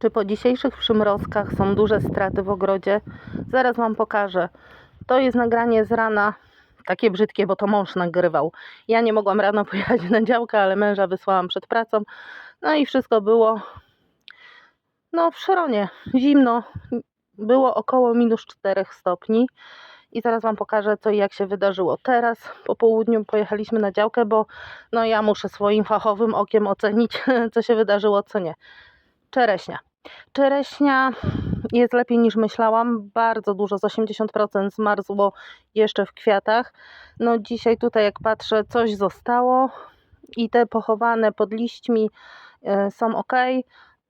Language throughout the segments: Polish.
Czy po dzisiejszych przymrozkach są duże straty w ogrodzie? Zaraz Wam pokażę. To jest nagranie z rana, takie brzydkie, bo to mąż nagrywał. Ja nie mogłam rano pojechać na działkę, ale męża wysłałam przed pracą. No i wszystko było no w szronie, zimno. Było około minus 4 stopni. I zaraz Wam pokażę, co i jak się wydarzyło. Teraz po południu pojechaliśmy na działkę, bo no ja muszę swoim fachowym okiem ocenić, co się wydarzyło, co nie. Czereśnia. Czereśnia jest lepiej niż myślałam. Bardzo dużo, z 80% zmarzło jeszcze w kwiatach. No dzisiaj tutaj jak patrzę, coś zostało i te pochowane pod liśćmi e, są ok,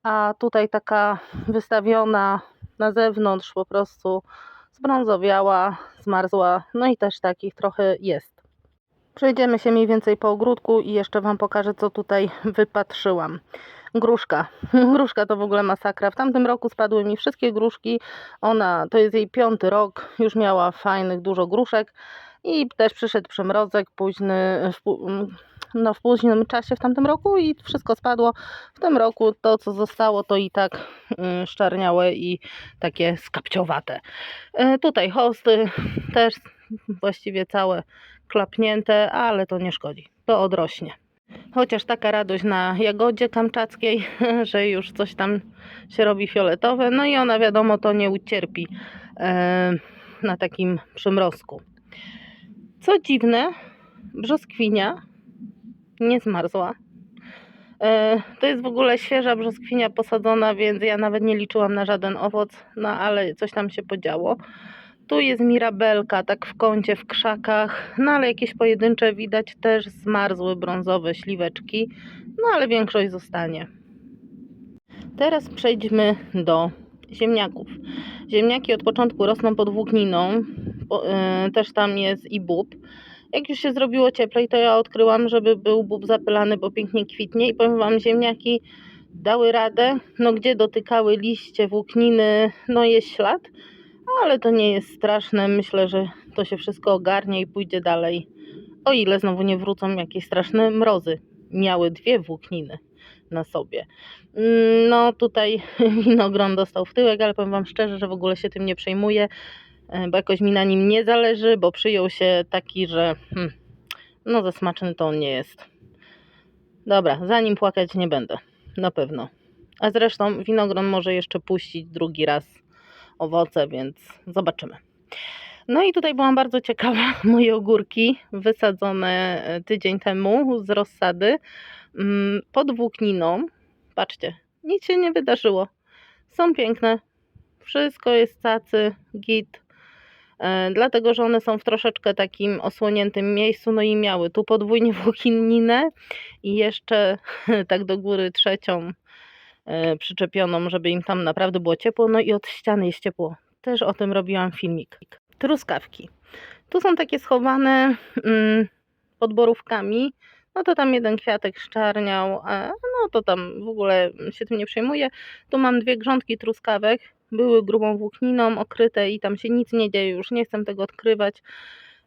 a tutaj taka wystawiona na zewnątrz po prostu zbrązowiała, zmarzła, no i też takich trochę jest. Przejdziemy się mniej więcej po ogródku i jeszcze Wam pokażę, co tutaj wypatrzyłam. Gruszka. Gruszka to w ogóle masakra. W tamtym roku spadły mi wszystkie gruszki. Ona, to jest jej piąty rok, już miała fajnych dużo gruszek i też przyszedł przymrozek późny, w, pó- no, w późnym czasie w tamtym roku i wszystko spadło. W tym roku to, co zostało, to i tak mm, szczerniałe i takie skapciowate. E, Tutaj hosty też właściwie całe klapnięte, ale to nie szkodzi. To odrośnie. Chociaż taka radość na jagodzie kamczackiej, że już coś tam się robi fioletowe, no i ona wiadomo to nie ucierpi e, na takim przymrozku. Co dziwne, brzoskwinia nie zmarzła. E, To jest w ogóle świeża brzoskwinia posadzona, więc ja nawet nie liczyłam na żaden owoc, no ale coś tam się podziało. Tu jest mirabelka, tak w kącie, w krzakach, no ale jakieś pojedyncze widać też zmarzły brązowe śliweczki, no ale większość zostanie. Teraz przejdźmy do ziemniaków. Ziemniaki od początku rosną pod włókniną, e, też tam jest i bób. Jak już się zrobiło cieplej, to ja odkryłam, żeby był bób zapylany, bo pięknie kwitnie. I powiem Wam, ziemniaki dały radę, no gdzie dotykały liście, włókniny, no jest ślad, ale to nie jest straszne, myślę, że to się wszystko ogarnie i pójdzie dalej, o ile znowu nie wrócą jakieś straszne mrozy. Miały dwie włókniny na sobie. Mm, No tutaj winogron dostał w tyłek, ale powiem Wam szczerze, że w ogóle się tym nie przejmuję, e, bo jakoś mi na nim nie zależy, bo przyjął się taki, że hmm, no za smaczny to on nie jest. Dobra, za nim płakać nie będę, na pewno. A zresztą winogron może jeszcze puścić drugi raz owoce, więc zobaczymy. No i tutaj byłam bardzo ciekawa. Moje ogórki wysadzone e, tydzień temu z rozsady mm, pod włókniną. Patrzcie, nic się nie wydarzyło. Są piękne. Wszystko jest cacy, git. E, Dlatego, że one są w troszeczkę takim osłoniętym miejscu, no i miały tu podwójnie włókninę i jeszcze tak do góry trzecią przyczepioną, żeby im tam naprawdę było ciepło, no i od ściany jest ciepło. Też o tym robiłam filmik. Truskawki. Tu są takie schowane mm, pod borówkami. No to tam jeden kwiatek szczarniał, no to tam w ogóle się tym nie przejmuję. Tu mam dwie grządki truskawek, były grubą włókniną okryte i tam się nic nie dzieje, już nie chcę tego odkrywać.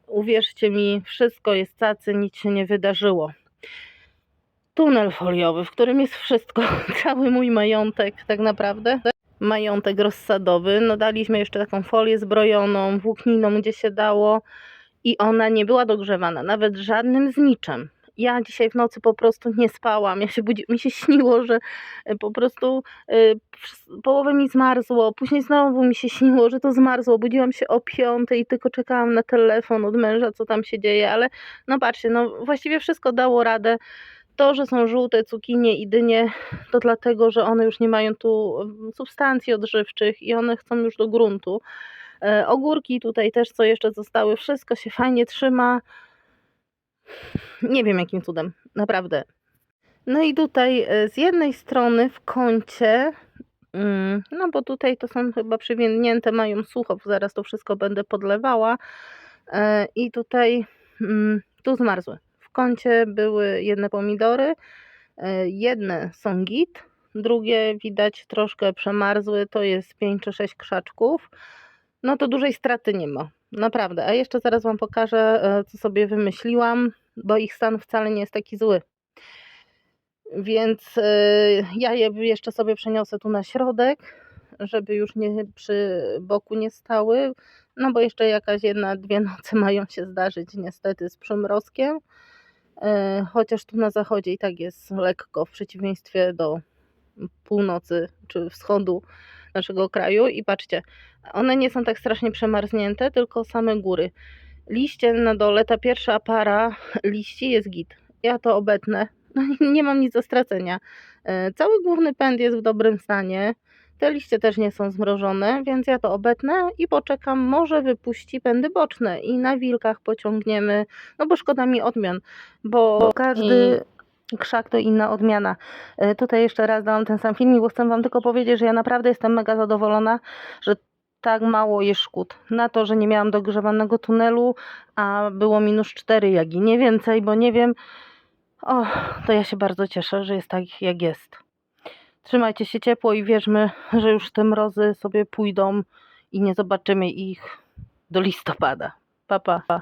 Uwierzcie mi, wszystko jest cacy, nic się nie wydarzyło tunel foliowy, w którym jest wszystko, cały mój majątek tak naprawdę. Majątek rozsadowy. No daliśmy jeszcze taką folię zbrojoną, włókniną, gdzie się dało i ona nie była dogrzewana, nawet żadnym z niczym. Ja dzisiaj w nocy po prostu nie spałam. Ja się budzi... Mi się śniło, że e, po prostu y, połowę mi zmarzło. Później znowu mi się śniło, że to zmarzło. Budziłam się o piątej i tylko czekałam na telefon od męża, co tam się dzieje. Ale no patrzcie, no właściwie wszystko dało radę. To, że są żółte cukinie i dynie, to dlatego, że one już nie mają tu substancji odżywczych i one chcą już do gruntu. E, ogórki tutaj też, co jeszcze zostały, wszystko się fajnie trzyma. Nie wiem jakim cudem, naprawdę. No i tutaj e, z jednej strony w kącie, mm, no bo tutaj to są chyba przywiędnięte, mają sucho, zaraz to wszystko będę podlewała. E, I tutaj mm, tu zmarzły. Kącie były jedne pomidory, e, jedne są git, drugie widać troszkę przemarzły, to jest 5 czy 6 krzaczków. No to dużej straty nie ma, naprawdę. A jeszcze zaraz Wam pokażę, e, co sobie wymyśliłam, bo ich stan wcale nie jest taki zły. Więc y, ja je jeszcze sobie przeniosę tu na środek, żeby już nie przy boku nie stały. No bo jeszcze jakaś jedna, dwie noce mają się zdarzyć niestety z przymrozkiem. Y, Chociaż tu na zachodzie i tak jest lekko w przeciwieństwie do północy czy wschodu naszego kraju. I patrzcie, one nie są tak strasznie przemarznięte, tylko same góry. Liście na dole, ta pierwsza para liści jest git. Ja to obetnę. Nie mam nic do stracenia. E, Cały główny pęd jest w dobrym stanie. Te liście też nie są zmrożone, więc ja to obetnę i poczekam. Może wypuści pędy boczne i na wilkach pociągniemy. No bo szkoda mi odmian, bo każdy krzak to inna odmiana. E, Tutaj jeszcze raz dałam ten sam filmik, bo chcę Wam tylko powiedzieć, że ja naprawdę jestem mega zadowolona, że tak mało jest szkód. Na to, że nie miałam dogrzewanego tunelu, a było minus 4 jak i nie więcej, bo nie wiem. O, to ja się bardzo cieszę, że jest tak jak jest. Trzymajcie się ciepło i wierzmy, że już te mrozy sobie pójdą i nie zobaczymy ich do listopada. Pa, pa.